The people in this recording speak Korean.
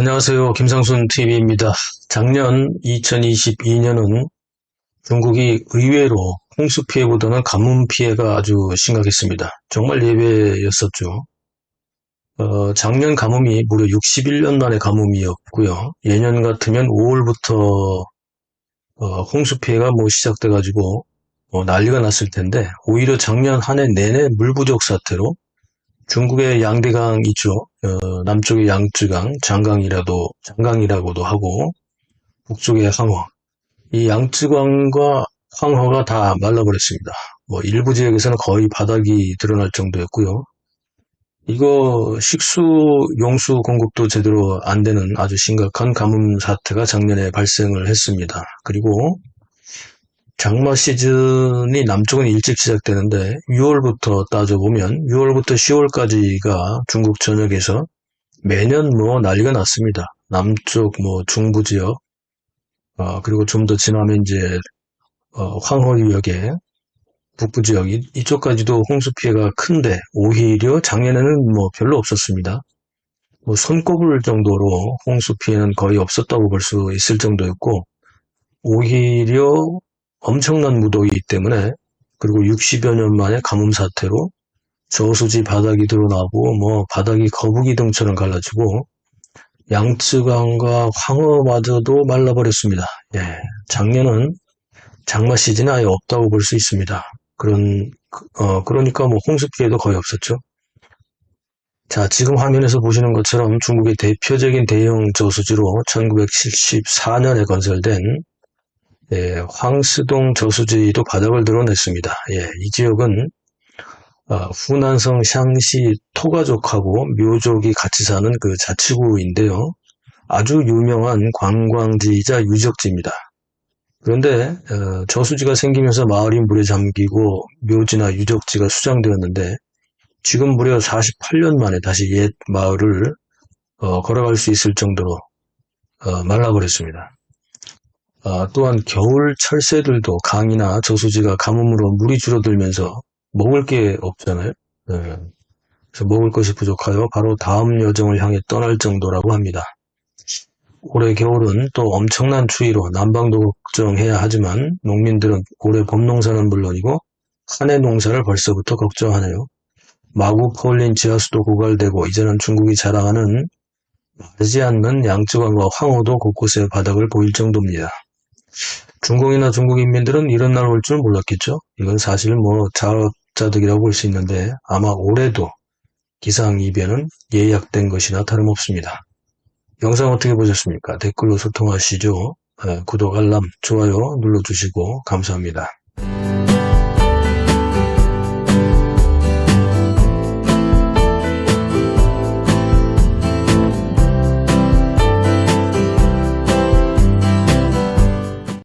안녕하세요. 김상순 TV입니다. 작년 2022년은 중국이 의외로 홍수 피해보다는 가뭄 피해가 아주 심각했습니다. 정말 예외였었죠. 어, 작년 가뭄이 무려 61년 만의 가뭄이었고요. 예년 같으면 5월부터 어, 홍수 피해가 뭐 시작돼가지고 뭐 난리가 났을 텐데 오히려 작년 한 해 내내 물 부족 사태로 중국의 양대강 있죠. 어, 남쪽의 양쯔강, 장강이라도 장강이라고도 하고 북쪽의 황허. 이 양쯔강과 황허가 다 말라버렸습니다. 뭐 일부 지역에서는 거의 바닥이 드러날 정도였고요. 이거 식수 용수 공급도 제대로 안 되는 아주 심각한 가뭄 사태가 작년에 발생을 했습니다. 그리고 장마 시즌이 남쪽은 일찍 시작되는데 6월부터 따져보면 6월부터 10월까지가 중국 전역에서 매년 뭐 난리가 났습니다. 남쪽 뭐 중부 지역 어, 그리고 좀 더 지나면 이제 어, 황허 유역에 북부 지역 이, 이쪽까지도 홍수 피해가 큰데 오히려 작년에는 뭐 별로 없었습니다. 뭐 손꼽을 정도로 홍수 피해는 거의 없었다고 볼 수 있을 정도였고 오히려 엄청난 무더위이기 때문에 그리고 60여 년 만에 가뭄 사태로 저수지 바닥이 드러나고 뭐 바닥이 거북이 등처럼 갈라지고 양쯔강과 황허마저도 말라버렸습니다. 예, 작년은 장마 시즌이 아예 없다고 볼 수 있습니다. 그런 어 그러니까 뭐 홍수 피해도 거의 없었죠. 자, 지금 화면에서 보시는 것처럼 중국의 대표적인 대형 저수지로 1974년에 건설된 예, 황스동 저수지도 바닥을 드러냈습니다. 예, 이 지역은 어, 후난성 샹시 토가족하고 묘족이 같이 사는 그 자치구인데요. 아주 유명한 관광지이자 유적지입니다. 그런데 어, 저수지가 생기면서 마을이 물에 잠기고 묘지나 유적지가 수장되었는데 지금 무려 48년 만에 다시 옛 마을을 어, 걸어갈 수 있을 정도로 어, 말라버렸습니다. 아, 또한 겨울 철새들도 강이나 저수지가 가뭄으로 물이 줄어들면서 먹을 게 없잖아요. 네. 그래서 먹을 것이 부족하여 바로 다음 여정을 향해 떠날 정도라고 합니다. 올해 겨울은 또 엄청난 추위로 난방도 걱정해야 하지만 농민들은 올해 봄농사는 물론이고 한해 농사를 벌써부터 걱정하네요. 마구 퍼올린 지하수도 고갈되고 이제는 중국이 자랑하는 마르지 않는 양쯔강과 황호도 곳곳에 바닥을 보일 정도입니다. 중공이나 중국 인민들은 이런 날 올 줄 몰랐겠죠. 이건 사실 뭐 자업자득이라고 볼 수 있는데 아마 올해도 기상이변은 예약된 것이나 다름없습니다. 영상 어떻게 보셨습니까? 댓글로 소통하시죠. 구독, 알람, 좋아요 눌러주시고 감사합니다.